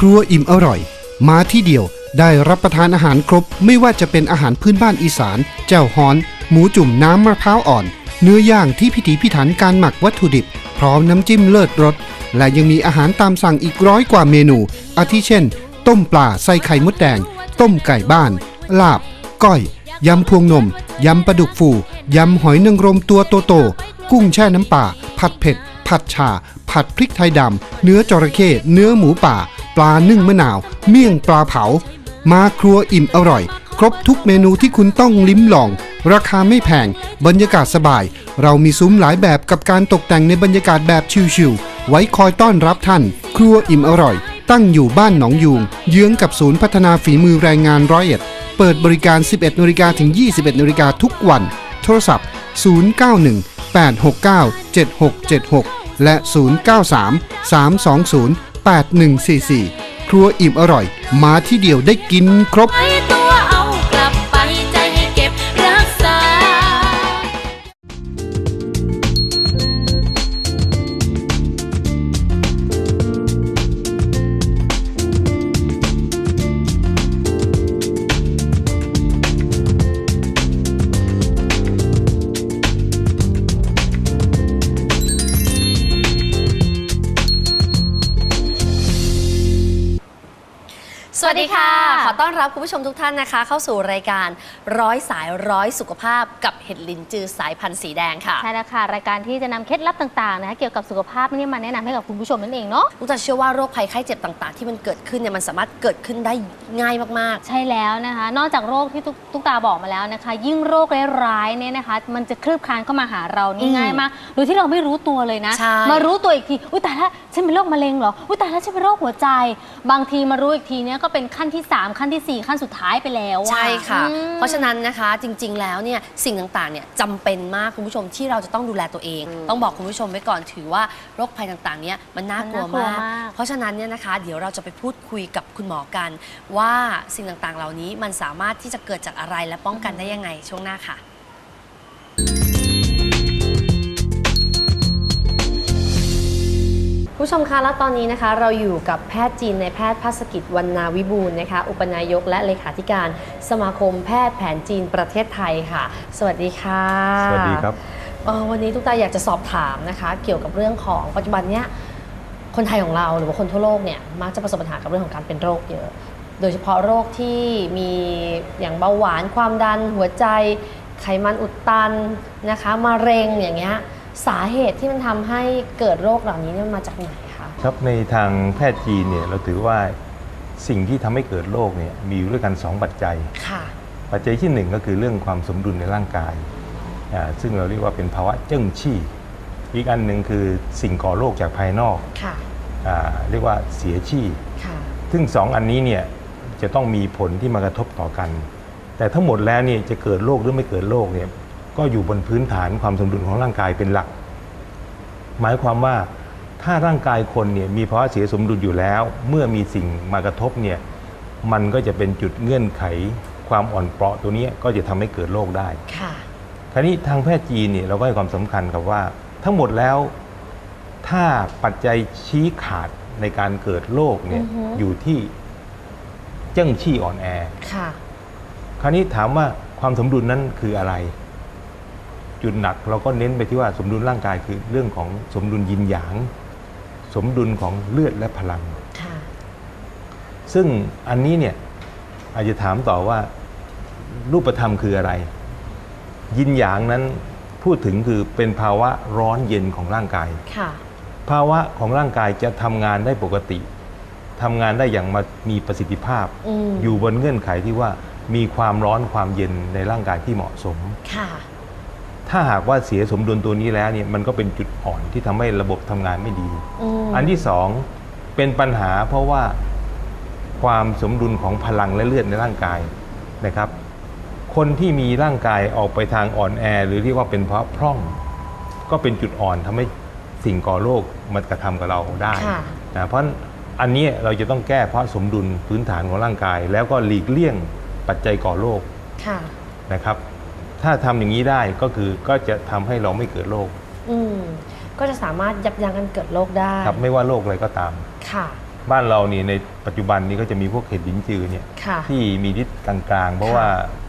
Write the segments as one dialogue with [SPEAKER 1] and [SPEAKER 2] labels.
[SPEAKER 1] ครัวอิ่มอร่อย มาที่เดียวได้รับประทานอาหารครบ ไม่ว่าจะเป็นอาหารพื้นบ้านอีสานแจ่วฮ้อน หมูจุ่มน้ำมะพร้าวอ่อน เนื้อย่างที่พิถีพิถันการหมักวัตถุดิบ พร้อมน้ำจิ้มเลิศรส และยังมีอาหารตามสั่งอีกร้อยกว่าเมนู อาทิเช่น ต้มปลาใส่ไข่มดแดง ต้มไก่บ้าน ลาบ ก้อย ยำพวงนม ยำปลาดุกฟู ยำหอยนางรมตัวโตๆกุ้งแช่น้ำปลา ผัดเผ็ด ผัดชา ผัดพริกไทยดำ เนื้อจระเข้ เนื้อหมูป่า ปลานึ่งมะนาว เมี่ยงปลาเผา มาครัวอิ่มอร่อย ครบทุกเมนูที่คุณต้องลิ้มลอง ราคาไม่แพง บรรยากาศสบาย เรามีซุ้มหลายแบบกับการตกแต่งในบรรยากาศแบบชิลๆไว้คอยต้อนรับท่าน ครัวอิ่มอร่อย ตั้งอยู่บ้านหนองยูงเยื้องกับศูนย์พัฒนาฝีมือแรงงานร้อยเอ็ดเปิดบริการ 11นาฬิกาถึง 21นาฬิกาทุกวัน โทรศัพท์ 091 869 7676 และ 093 320 8144 ครัวอิ่มอร่อย มาที่เดียวได้กินครบ
[SPEAKER 2] สวัสดีค่ะ ขอต้อนรับคุณผู้ชมทุกท่านนะคะ เข้าสู่รายการร้อยสายร้อยสุขภาพกับเห็ดลินจือสายพันธุ์สีแดงค่ะ
[SPEAKER 3] ใช่แล้วค่ะ รายการที่จะนำเคล็ดลับต่างๆนะคะเกี่ยวกับสุขภาพนี่มาแนะนำให้กับคุณผู้ชมนั่นเองเนาะ
[SPEAKER 2] ทุกท่านเชื่อว่าโรคภัยไข้เจ็บต่างๆ ที่มันเกิดขึ้นเนี่ยมันสามารถเกิดขึ้นได้ง่ายมาก
[SPEAKER 3] ใช่แล้วนะคะ นอกจากโรคที่ทุกทุกตาบอกมาแล้วนะคะ ยิ่งโรคร้ายๆเนี่ยนะคะ มันจะคลืบคลานเข้ามาหาเรานี่
[SPEAKER 2] อืม
[SPEAKER 3] ง่ายมากโดยที่เราไม่รู้ตัวเลยนะ
[SPEAKER 2] ใช่
[SPEAKER 3] มารู้ตัวอีกทีอุ้ยตายละฉันเป็นโรคมะเร็งเหรออุ้ยตายละฉันเป็นโรคหัวใจ บางทีมารู้อีกทีเนี่ยก็เป็นขั้นที่ 3 ขั้นทีสี่ 4 ขั้นสุดท้ายไปแล้ว
[SPEAKER 2] ๆ
[SPEAKER 3] อ
[SPEAKER 2] ใช่ค่ะ
[SPEAKER 3] อืม
[SPEAKER 2] เพราะฉะนั้นนะคะจริง ๆ แล้วเนี่ยสิ่งต่างๆเนี่ยจำเป็นมากคุณผู้ชมที่เราจะต้องดูแลตัวเอง ต้องบอกคุณผู้ชมไว้ก่อนถือว่าโรคภัยต่างๆเนี่ยมันน่ากลัว
[SPEAKER 3] มันน่ากลัว
[SPEAKER 2] มาก
[SPEAKER 3] มาก
[SPEAKER 2] เพราะฉะนั้นเนี่ยนะคะเดี๋ยวเราจะไปพูดคุยกับคุณหมอกัน ว่าสิ่งต่างๆเหล่านี้มันสามารถที่จะเกิดจากอะไรและป้องกันได้ยังไงช่วงหน้าค่ะ ผู้ชมคะแล้วตอนนี้นะคะ เราอยู่กับแพทย์จีนในแพทย์ภาสกิจวรรณาวิบูลย์นะคะ อุปนายกและเลขาธิการสมาคมแพทย์แผนจีนประเทศไทยค่ะ สวัสดีค่ะ
[SPEAKER 4] สวัสดีครับ
[SPEAKER 2] เอ่อวันนี้ทุกตาอยากจะสอบถามนะคะ เกี่ยวกับเรื่องของปัจจุบันเนี้ยคนไทยของเราหรือว่าคนทั่วโลกเนี่ยมักจะประสบปัญหากับเรื่องของการเป็นโรคเยอะ โดยเฉพาะโรคที่มีอย่างเบาหวานความดันหัวใจ ไขมันอุดตันนะคะมะเร็งอย่างเงี้ย สาเหตุที่มันทำให้เกิดโรคเหล่านี้เนี่ยมันมาจากไหนคะ
[SPEAKER 4] ครับในทางแพทย์จีนเนี่ยเราถือว่าสิ่งที่ทำให้เกิดโรคเนี่ยมีอยู่ด้วยกัน 2 ปัจจัย
[SPEAKER 2] ค่ะ
[SPEAKER 4] ปัจจัยที่ 1 ก็คือเรื่องความสมดุลในร่างกายอ่าซึ่งเราเรียกว่าเป็นภาวะเจิ้งชี่ อีกอันหนึ่งคือสิ่งก่อโรคจากภายนอก
[SPEAKER 2] ค่ะ
[SPEAKER 4] อาเรียกว่าเสียชี่
[SPEAKER 2] ค่ะ
[SPEAKER 4] ซึ่งสองอันนี้เนี่ยจะต้องมีผลที่มากระทบต่อกัน แต่ทั้งหมดแล้วเนี่ยจะเกิดโรคหรือไม่เกิดโรคเนี่ย ก็อยู่บนพื้นฐานความสมดุลของร่างกายเป็นหลัก หมายความว่าถ้าร่างกายคนเนี่ยมีภาวะเสียสมดุลอยู่แล้ว เมื่อมีสิ่งมากระทบเนี่ยมันก็จะเป็นจุดเงื่อนไขความอ่อนเปราะตัวเนี้ยก็จะทำให้เกิดโรคได้
[SPEAKER 2] ค่ะ
[SPEAKER 4] คราวนี้ทางแพทย์จีนเนี่ยเราก็ให้ความสำคัญกับว่า ทั้งหมดแล้วถ้าปัจจัยชี้ขาดในการเกิดโรคเนี่ย
[SPEAKER 2] อือฮึ
[SPEAKER 4] อยู่ที่เจ้งชี่อ่อนแอ
[SPEAKER 2] ค่ะ
[SPEAKER 4] คราวนี้ถามว่าความสมดุลนั้นคืออะไร จุดหนักเราก็เน้นไปที่ว่าสมดุลร่างกายคือเรื่องของสมดุลยินหยาง สมดุลของเลือดและพลัง
[SPEAKER 2] ค่ะ
[SPEAKER 4] ซึ่งอันนี้เนี่ยอาจจะถามต่อว่ารูปธรรมคืออะไร ยินหยางนั้นพูดถึงคือเป็นภาวะร้อนเย็นของร่างกาย
[SPEAKER 2] ค่ะ
[SPEAKER 4] ภาวะของร่างกายจะทำงานได้ปกติทำงานได้อย่างมามีประสิทธิภาพ
[SPEAKER 2] อืม
[SPEAKER 4] อยู่บนเงื่อนไขที่ว่ามีความร้อนความเย็นในร่างกายที่เหมาะสม
[SPEAKER 2] ค่ะ
[SPEAKER 4] ถ้าหากว่าเสียสมดุลตัวนี้แล้วเนี่ยมันก็เป็นจุดอ่อนที่ทำให้ระบบทำงานไม่ดี
[SPEAKER 2] อืม
[SPEAKER 4] อันที่สองเป็นปัญหาเพราะว่าความสมดุลของพลังและเลือดในร่างกายนะครับ คนที่มีร่างกายออกไปทางอ่อนแอ หรือเรียกว่าเป็นเพราะพร่อง ก็เป็นจุดอ่อนทำให้สิ่งก่อโรคมันกระทำกับเราได้
[SPEAKER 2] ค่ะ
[SPEAKER 4] นะเพราะอันนี้เราจะต้องแก้เพราะสมดุลพื้นฐานของร่างกาย แล้วก็หลีกเลี่ยงปัจจัยก่อโรค
[SPEAKER 2] ค่ะ
[SPEAKER 4] นะครับ ถ้าทำอย่างนี้ได้ก็คือก็จะทำให้เราไม่เกิดโรค
[SPEAKER 2] อืมก็จะสามารถยับยั้งการเกิดโรคได้
[SPEAKER 4] ครับไม่ว่าโรคอะไรก็ตาม
[SPEAKER 2] ค่ะ
[SPEAKER 4] บ้านเรานี่ในปัจจุบันนี้ก็จะมีพวกเห็ดลิ้นจือเนี่ย
[SPEAKER 2] ค่ะ
[SPEAKER 4] ที่มีฤทธิ์กลางๆ เพราะว่า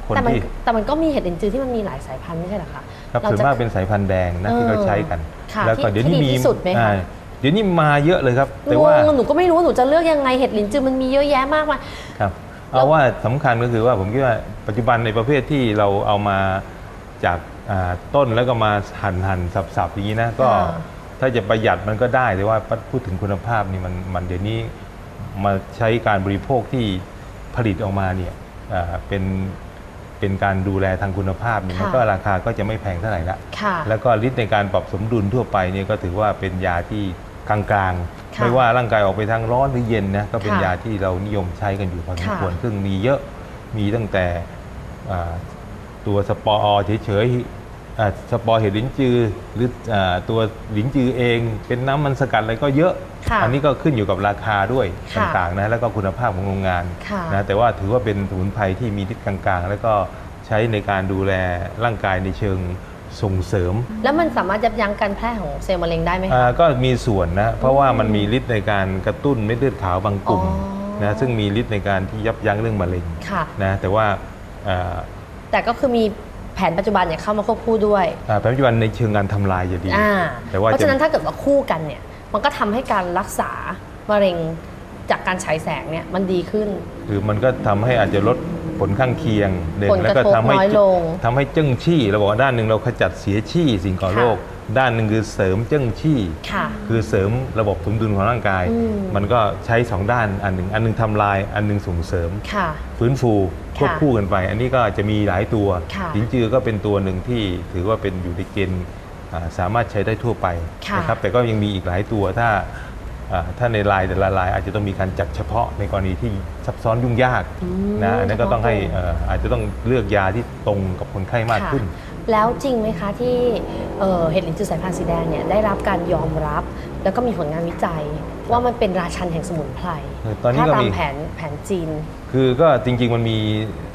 [SPEAKER 4] คน
[SPEAKER 2] แต่มัน
[SPEAKER 4] ที่
[SPEAKER 2] แต่มันก็มีเห็ดลินจือที่มันมีหลายสายพันธุ์ไม่ใช่เหรอคะ
[SPEAKER 4] ครับ
[SPEAKER 2] เรา
[SPEAKER 4] ส่วน
[SPEAKER 2] จะ
[SPEAKER 4] มากเป็นสายพันธุ์แดงนะ
[SPEAKER 2] เออ
[SPEAKER 4] ที่เขาใช้กัน
[SPEAKER 2] ค่ะ
[SPEAKER 4] แล้วก็
[SPEAKER 2] ที่
[SPEAKER 4] เดี๋ยวนี้
[SPEAKER 2] ที่ดี
[SPEAKER 4] มี
[SPEAKER 2] ที่สุดไหมคะ
[SPEAKER 4] อ่าเดี๋ยวนี้มาเยอะเลยครับ แต่
[SPEAKER 2] ง
[SPEAKER 4] ว่า
[SPEAKER 2] งหนูก็ไม่รู้ว่าหนูจะเลือกยังไงเห็ดลินจือมันมีเยอะแยะมากมาย
[SPEAKER 4] ครับ
[SPEAKER 2] แล้ว
[SPEAKER 4] เอาว่าสำคัญก็คือว่าผมคิดว่าปัจจุบันในประเภทที่เราเอามาจากอ่าต้นแล้วก็มาหั่นหั่นสับสับอย่างนี้นะก็
[SPEAKER 2] อ่า
[SPEAKER 4] ถ้าจะประหยัดมันก็ได้แต่ว่าพูดถึงคุณภาพนี่มันมันเดี๋ยวนี้มาใช้การบริโภคที่ผลิตออกมาเนี่ยอ่าเป็นเป็นการดูแลทางคุณภาพเนี่ยมันก็ราคาก็จะไม่แพงเท่าไหร่ละ
[SPEAKER 2] ค่ะ
[SPEAKER 4] แล้วก็ฤทธิ์ในการปรับสมดุลทั่วไปเนี่ยก็ถือว่าเป็นยาที่ กลางๆ
[SPEAKER 2] ค่ะ
[SPEAKER 4] ไม่ว่าร่างกายออกไปทางร้อนหรือเย็นนะก็เป็น
[SPEAKER 2] ค่ะ
[SPEAKER 4] ยาที่เรานิยมใช้กันอยู่พอสม
[SPEAKER 2] ค่ะ
[SPEAKER 4] ควรซึ่งมีเยอะมีตั้งแต่อ่าตัวสปอร์เฉยๆอ่าสปอร์เห็ดลิ้นจือหรืออาตัวลิ้นจือเอง เป็นน้ำมันสกัดอะไรก็เยอะ
[SPEAKER 2] ค่ะ
[SPEAKER 4] อันนี้ก็ขึ้นอยู่กับราคาด้วย
[SPEAKER 2] ค่ะ
[SPEAKER 4] ต่างๆนะแล้วก็คุณภาพของโรงงาน
[SPEAKER 2] ค่ะ
[SPEAKER 4] นะแต่ว่าถือว่าเป็นสมุนไพรที่มีฤทธิ์กลางๆ แล้วก็ใช้ในการดูแลร่างกายในเชิง ส่งเสริม
[SPEAKER 2] แล้วมันสามารถยับยั้งการแพร่ของเซลล์มะเร็งได้ไหม
[SPEAKER 4] อ่า
[SPEAKER 2] คะ
[SPEAKER 4] ก็มีส่วนนะเพราะว่ามันมีฤทธิ์ในการกระตุ้นเม็ดเลือดขาวบางกลุ่ม
[SPEAKER 2] อ๋อ
[SPEAKER 4] นะซึ่งมีฤทธิ์ในการที่ยับยั้งเรื่องมะเร็ง
[SPEAKER 2] ค่ะ
[SPEAKER 4] นะแต่ว่าอ่า
[SPEAKER 2] แต่ก็คือมีแผนปัจจุบันเนี่ยเข้ามาควบคู่ด้วย
[SPEAKER 4] อ่าปัจจุบันในเชิงการทำลายจะดี
[SPEAKER 2] อ่า
[SPEAKER 4] แต่ว่า
[SPEAKER 2] เพราะ
[SPEAKER 4] จะ
[SPEAKER 2] ฉะนั้นถ้าเกิดว่าคู่กันเนี่ย มันก็ทำให้การรักษามะเร็งจากการฉายแสงเนี่ยมันดีขึ้น
[SPEAKER 4] คือมันก็ทำให้อาจจะลด ผลข้างเคียงหนึ่ง
[SPEAKER 2] ผลกระทบ
[SPEAKER 4] แล้วก็ทำให้
[SPEAKER 2] น้อยลง
[SPEAKER 4] ทำให้เจ้งชี่เราบอกว่าด้านหนึ่งเราขจัดเสียชี่สิ่งก่อ
[SPEAKER 2] ค่ะ
[SPEAKER 4] โรคด้านหนึ่งคือเสริมเจ้งชี่
[SPEAKER 2] ค่ะ
[SPEAKER 4] คือเสริมระบบสมดุลของร่างกาย
[SPEAKER 2] อืม
[SPEAKER 4] มันก็ใช้สองด้านอันหนึ่งอันหนึงทำลายอันหนึงส่งเสริม
[SPEAKER 2] ค่ะ
[SPEAKER 4] ฟื้นฟูควบคู่กันไป อันนี้ก็จะมีหลายตัว
[SPEAKER 2] ค่ะ
[SPEAKER 4] ลินจือก็เป็นตัวหนึ่งที่ถือว่าเป็นอยู่ในเกณฑ์อ่าสามารถใช้ได้ทั่วไป
[SPEAKER 2] ค่ะ
[SPEAKER 4] นะครับแต่ก็ยังมีอีกหลายตัวถ้าอ่า ถ้าในลายแต่ละลายอาจจะต้องมีการจัดเฉพาะในกรณีที่ซับซ้อนยุ่งยาก
[SPEAKER 2] อืม
[SPEAKER 4] นะอันนั้นก็ต้องให้
[SPEAKER 2] เฉพาะตัว
[SPEAKER 4] เอ่ออาจจะต้องเลือกยาที่ตรงกับคนไข้มาก
[SPEAKER 2] ค่ะ
[SPEAKER 4] ขึ้น
[SPEAKER 2] แล้วจริงไหมคะที่เอ่อเห็ดลินจือสายพันธุ์สีแดงเนี่ยได้รับการยอมรับ แล้วก็มีผลงานวิจัยว่ามันเป็นราชันแห่งสมุนไพร
[SPEAKER 4] เออตอนนี้
[SPEAKER 2] ถ้า
[SPEAKER 4] ก็
[SPEAKER 2] ตาม
[SPEAKER 4] มี
[SPEAKER 2] แผนแผนจีน
[SPEAKER 4] คือก็จริง ๆ มันมี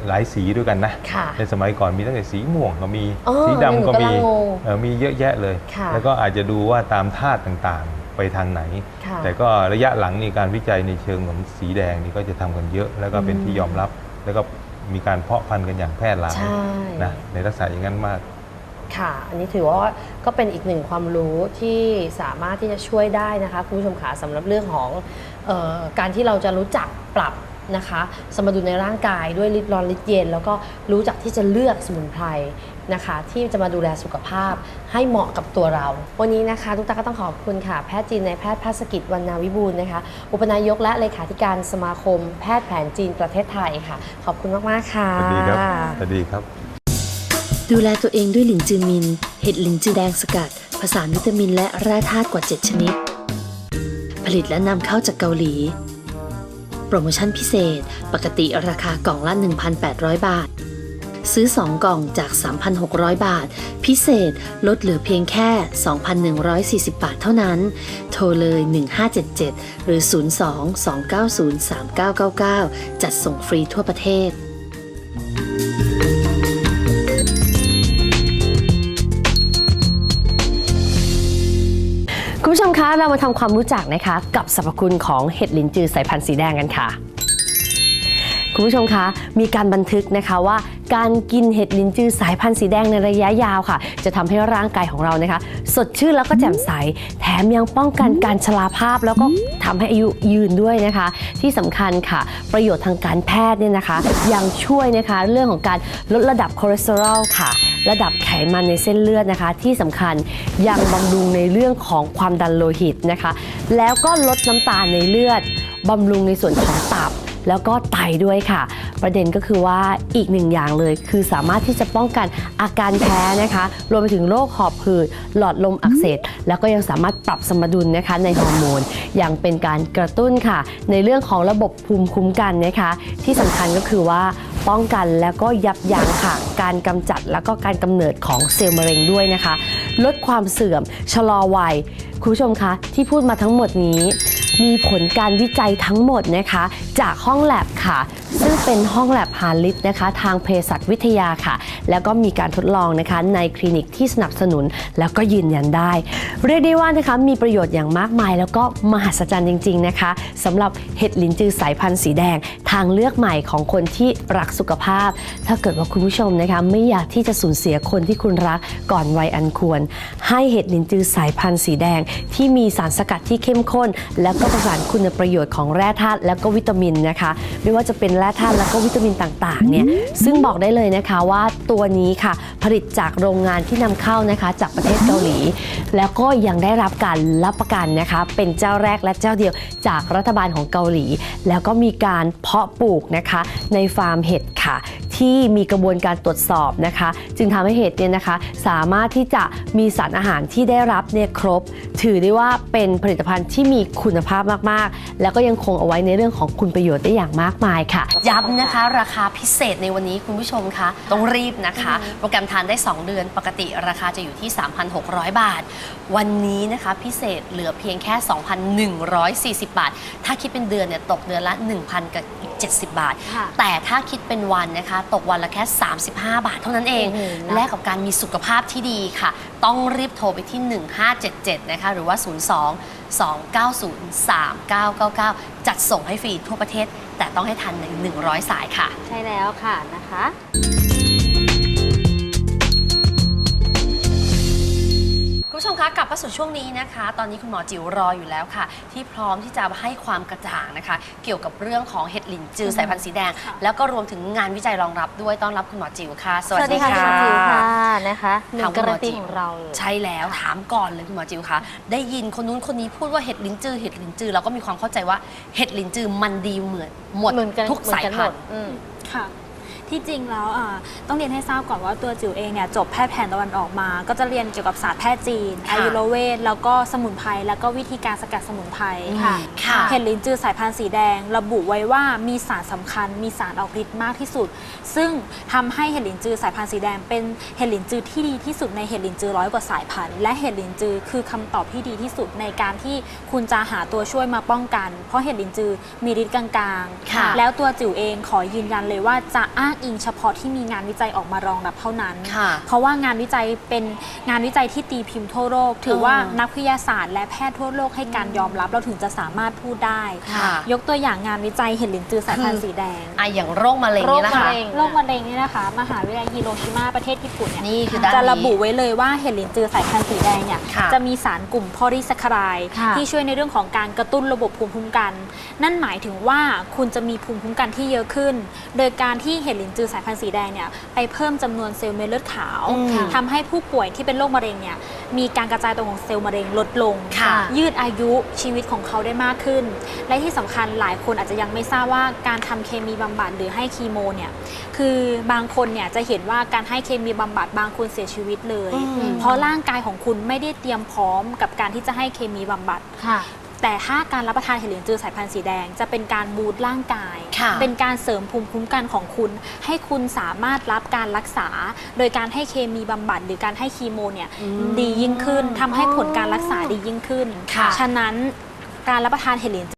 [SPEAKER 4] หลายสีด้วยกันนะ
[SPEAKER 2] ค่ะ
[SPEAKER 4] ในสมัยก่อนมีตั้งแต่สีม่วงก็มี
[SPEAKER 2] อ๋อ
[SPEAKER 4] สีดำก็มี
[SPEAKER 2] หนูกำลังงง
[SPEAKER 4] เอ่อมีเยอะแยะเลย
[SPEAKER 2] ค่ะ
[SPEAKER 4] แล้วก็อาจจะดูว่าตามธาตุต่างๆ ไปทางไหน
[SPEAKER 2] ค่ะ
[SPEAKER 4] แต่ก็ระยะหลังนี่การวิจัยในเชิงของสีแดงนี่ก็จะทำกันเยอะ แล้วก็เป็นที่ยอมรับ แล้วก็มีการเพาะพันธุ์กันอย่างแพร่หลาย
[SPEAKER 2] ใช่
[SPEAKER 4] นะในลักษณะอย่างนั้นมาก
[SPEAKER 2] ค่ะ อันนี้ถือว่าก็เป็นอีกหนึ่งความรู้ที่สามารถที่จะช่วยได้นะคะคุณผู้ชมขาสำหรับเรื่องของเออการที่เราจะรู้จักปรับนะคะ สมดุลในร่างกายด้วยฤทธิ์ร้อนฤทธิ์เย็น แล้วก็รู้จักที่จะเลือกสมุนไพร นะคะที่จะมาดูแลสุขภาพให้เหมาะกับตัวเรา วันนี้นะคะทุกท่านก็ต้องขอบคุณค่ะ แพทย์จีนในายแพทย์ภาสกิจวรรณาวิบูลย์นะคะ อุปนายกและเลขาธิการสมาคม แพทย์แผนจีนประเทศไทยค่ะ ขอบคุณมาก ๆ ค่ะ
[SPEAKER 4] สวัสดีครับสวัสดีครับ
[SPEAKER 5] ดูแลตัวเองด้วยหลินจือมิน เห็ดหลินจือแดงสกัด ผสานวิตามินและแร่ธาตุกว่า 7 ชนิด ผลิตและนำเข้าจากเกาหลี โปรโมชั่นพิเศษ ปกติราคากล่องละ 1,800 บาท ซื้อ 2 กล่องจาก 3,600 บาท พิเศษลดเหลือเพียงแค่ 2,140 บาทเท่านั้น โทรเลย 1577 หรือ 02-290-3999 จัดส่งฟรีทั่วประเทศ
[SPEAKER 2] คุณผู้ชมคะเรามาทำความรู้จักนะคะ กับสรรพคุณของเห็ดลินจือสายพันธุ์สีแดงกันค่ะ คุณผู้ชมคะ มีการบันทึกนะคะว่า การกินเห็ดลินจือสายพันธุ์สีแดงในระยะยาวค่ะ จะทำให้ร่างกายของเรานะคะ สดชื่นแล้วก็แจ่มใส แถมยังป้องกันการชราภาพแล้วก็ทำให้อายุยืนด้วยนะคะ ที่สำคัญค่ะ ประโยชน์ทางการแพทย์เนี่ยนะคะ ยังช่วยนะคะเรื่องของการลดระดับคอเลสเตอรอลค่ะระดับไขมันในเส้นเลือดนะคะ ที่สำคัญยังบำรุงในเรื่องของความดันโลหิตนะคะ แล้วก็ลดน้ำตาลในเลือดบำรุงในส่วนของตับ แล้วก็ไตด้วยค่ะ ประเด็นก็คือว่าอีกหนึ่งอย่างเลย คือสามารถที่จะป้องกันอาการแพ้นะคะ รวมไปถึงโรคหอบหืดหลอดลมอักเสบแล้วก็ยังสามารถปรับสมดุลนะคะในฮอร์โมนอย่างเป็นการกระตุ้นค่ะ ในเรื่องของระบบภูมิคุ้มกันนะคะ ที่สำคัญก็คือว่าป้องกันแล้วก็ยับยั้งค่ะ การกำจัดแล้วก็การกำเนิดของเซลล์มะเร็งด้วยนะคะ ลดความเสื่อม ชะลอวัย คุณผู้ชมคะ ที่พูดมาทั้งหมดนี้ มีผลการวิจัยทั้งหมดนะคะ จากห้องแลบค่ะ ซึ่งเป็นห้องแลบฮาลิตนะคะ ทางเภสัชวิทยาค่ะ แล้วก็มีการทดลองนะคะ ในคลินิกที่สนับสนุนแล้วก็ยืนยันได้ เรียกได้ว่านะคะมีประโยชน์อย่างมากมาย แล้วก็มหัศจรรย์จริง ๆนะคะสำหรับเห็ดลินจือสายพันธุ์สีแดง ทางเลือกใหม่ของคนที่รักสุขภาพ ถ้าเกิดว่าคุณผู้ชมนะคะไม่อยากที่จะสูญเสียคนที่คุณรักก่อนวัยอันควรให้เห็ดหลินจือสายพันธุ์สีแดง ที่มีสารสกัดที่เข้มข้น แล้วก็ประสานคุณประโยชน์ของแร่ธาตุและก็วิตามินนะคะ ไม่ว่าจะเป็นแร่ธาตุและก็วิตามินต่างๆเนี่ยซึ่งบอกได้เลยนะคะว่าตัวนี้ค่ะผลิตจากโรงงานที่นำเข้านะคะจากประเทศเกาหลี แล้วก็ยังได้รับการรับประกันนะคะ เป็นเจ้าแรกและเจ้าเดียวจากรัฐบาลของเกาหลี แล้วก็มีการเพาะปลูกนะคะในฟาร์มเห็ดค่ะ ที่มีกระบวนการตรวจสอบนะคะ จึงทำให้เห็ดเนี่ยนะคะ สามารถที่จะมีสารอาหารที่ได้รับเนี่ยครบ ถือได้ว่าเป็นผลิตภัณฑ์ที่มีคุณภาพมากๆ แล้วก็ยังคงเอาไว้ในเรื่องของคุณประโยชน์ได้อย่างมากมายค่ะ ย้ำนะคะ ราคาพิเศษในวันนี้คุณผู้ชมคะต้องรีบนะคะ โปรแกรมทานได้ 2 เดือนปกติราคาจะอยู่ที่ 3,600 บาท วันนี้นะคะพิเศษเหลือเพียงแค่ 2,140 บาท ถ้าคิดเป็นเดือนเนี่ยตกเดือนละ 1,000กับอีก 70 บาท
[SPEAKER 3] ค่ะ
[SPEAKER 2] แต่ถ้าคิดเป็นวันนะคะ ตกวันละแค่ 35 บาทเท่านั้นเอง
[SPEAKER 3] โอ้โหนะ
[SPEAKER 2] แลกกับการมีสุขภาพที่ดีค่ะ ต้องรีบโทรไปที่ 1577 นะคะ หรือว่า 02 290 3999 จัดส่งให้ฟรีทั่วประเทศ แต่ต้องให้ทันใน100 สายค่ะ
[SPEAKER 3] ใช่แล้วค่ะนะคะ
[SPEAKER 2] คุณผู้ชมคะกลับมาสู่ช่วงนี้นะคะ ตอนนี้คุณหมอจิ๋วรออยู่แล้วค่ะ ที่พร้อมที่จะให้ความกระจ่างนะคะ เกี่ยวกับเรื่องของเห็ดหลินจือสายพันธุ์สีแดง แล้วก็รวมถึงงานวิจัยรองรับด้วยต้อนรับคุณหมอจิ๋วค่ะ สวัสดี
[SPEAKER 3] คุณ
[SPEAKER 2] ค่ะ
[SPEAKER 3] หมอจิ๋วค่ะนะคะหนึ่
[SPEAKER 2] ถาม
[SPEAKER 3] ง
[SPEAKER 2] คุ
[SPEAKER 3] กา
[SPEAKER 2] ณหม
[SPEAKER 3] รั
[SPEAKER 2] อน
[SPEAKER 3] ตี
[SPEAKER 2] จิ๋ว
[SPEAKER 3] ของเราเลย
[SPEAKER 2] ใช่แล้วถามก่อนเลยคุณหมอจิ๋วคะได้ยินคนนู้นคนนี้พูดว่าเห็ดลิ้นจือเห็ดลิ้นจือเราก็มีความเข้าใจว่าเห็ดลิ้นจือมันดีเหมือนหมด
[SPEAKER 3] เหมือนกัน
[SPEAKER 2] ทุกสาย
[SPEAKER 3] เหมือนกันห
[SPEAKER 2] พั
[SPEAKER 3] ม
[SPEAKER 2] น
[SPEAKER 3] ด
[SPEAKER 2] ธุ์
[SPEAKER 3] อืม
[SPEAKER 6] ค่ะ ที่จริงแล้วอ่าต้องเรียนให้ทราบก่อนว่าตัวจิ๋วเองเนี่ยจบแพทย์แผนตะวันออกมา ก็จะเรียนเกี่ยวกับศาสตร์แพทย์จีน
[SPEAKER 2] ค่ะ
[SPEAKER 6] อายุรเวทแล้วก็สมุนไพรแล้วก็วิธีการสกัดสมุนไพร
[SPEAKER 3] ค่ะ
[SPEAKER 2] ค่ะ
[SPEAKER 6] เห็ดลิ้นจือสายพันธุ์สีแดง ระบุไว้ว่ามีสารสำคัญ มีสารออกฤทธิ์มากที่สุด ซึ่งทำให้เห็ดลิ้นจือสายพันธุ์สีแดง เป็นเห็ดลิ้นจือที่ดีที่สุดในเห็ดลิ้นจือร้อยกว่าสายพันธุ์และเห็ดลิ้นจือคือคำตอบที่ดีที่สุดในการที่คุณจะหาตัวช่วยมาป้องกัน เพราะเห็ดลิ้นจือมีฤทธิ์กลางๆ
[SPEAKER 2] ค่ะ
[SPEAKER 6] แล้วตัวจิ๋วเองขอยืนยันเลยว่าจะอ้างอิงเฉพาะที่มีงานวิจัยออกมารองรับเท่านั้น
[SPEAKER 2] ค่ะ
[SPEAKER 6] เพราะว่างานวิจัยเป็นงานวิจัยที่ตีพิมพ์ทั่วโลก ถือว่า
[SPEAKER 2] เออ
[SPEAKER 6] นักวิทยาศาสตร์และแพทย์ทั่วโลกให้การยอมรับเราถึงจะสามารถพูดได้
[SPEAKER 2] ค่ะ
[SPEAKER 6] ยกตัวอย่างงานวิจัยเห็ดลินจือสายพันธุ์สีแดง
[SPEAKER 2] อะอย่างโรคมะเร็ง
[SPEAKER 3] โร
[SPEAKER 2] นี่
[SPEAKER 3] ค
[SPEAKER 2] นะ
[SPEAKER 3] มะ
[SPEAKER 2] คะ
[SPEAKER 3] เร็ง
[SPEAKER 6] โรคมะเร็งนี่นะคะ มหาวิทยาลัยฮิโรชิมาประเทศญี่ปุ่นเนี่ย
[SPEAKER 2] นี่คือด้าน
[SPEAKER 6] จะระบุ
[SPEAKER 2] นี้
[SPEAKER 6] ไว้เลยว่าเห็ดลินจือสายพันธุ์สีแดงเนี่ย
[SPEAKER 2] ค่ะ
[SPEAKER 6] จะมีสารกลุ่มพอลีแซคคาราย
[SPEAKER 3] ค่ะ
[SPEAKER 6] ที่ช่วยในเรื่องของการกระตุ้นระบบภูมิคุ้มกัน นั่นหมายถึงว่าคุณจะมีภูมิคุ้มกันที่เยอะขึ้น โดยการที่เห็ดลินจือสายพันธุ์สีแดงเนี่ยไปเพิ่มจำนวนเซลล์เม็ดเลือดขาว
[SPEAKER 2] อืม
[SPEAKER 6] ทำให้ผู้ป่วยที่เป็นโรคมะเร็งเนี่ยมีการกระจายตัวของเซลล์มะเร็งลดลง
[SPEAKER 2] ค่ะ
[SPEAKER 6] ยืดอายุชีวิตของเขาได้มากขึ้น และที่สำคัญหลายคนอาจจะยังไม่ทราบว่าการทำเคมีบำบัดหรือให้คีโมเนี่ยคือบางคนเนี่ยจะเห็นว่าการให้เคมีบำบัดบางคนเสียชีวิตเลย
[SPEAKER 2] อืม
[SPEAKER 6] เพราะร่างกายของคุณไม่ได้เตรียมพร้อมกับการที่จะให้เคมีบำบัด
[SPEAKER 3] ค่ะ
[SPEAKER 6] แต่ถ้าการรับประทานเห็ดเหลืองจือสายพันธุ์สีแดง จะเป็นการบูตร่างกาย
[SPEAKER 2] ค่ะ
[SPEAKER 6] เป็นการเสริมภูมิคุ้มกันของคุณ ให้คุณสามารถรับการรักษา โดยการให้เคมีบำบัดหรือการให้คีโมเนี่ย
[SPEAKER 2] อืม
[SPEAKER 6] ดียิ่งขึ้นทำให้ผลการรักษาดียิ่งขึ้น
[SPEAKER 2] ค่ะ
[SPEAKER 6] ฉะนั้นการรับประทานเห็ดเหลือง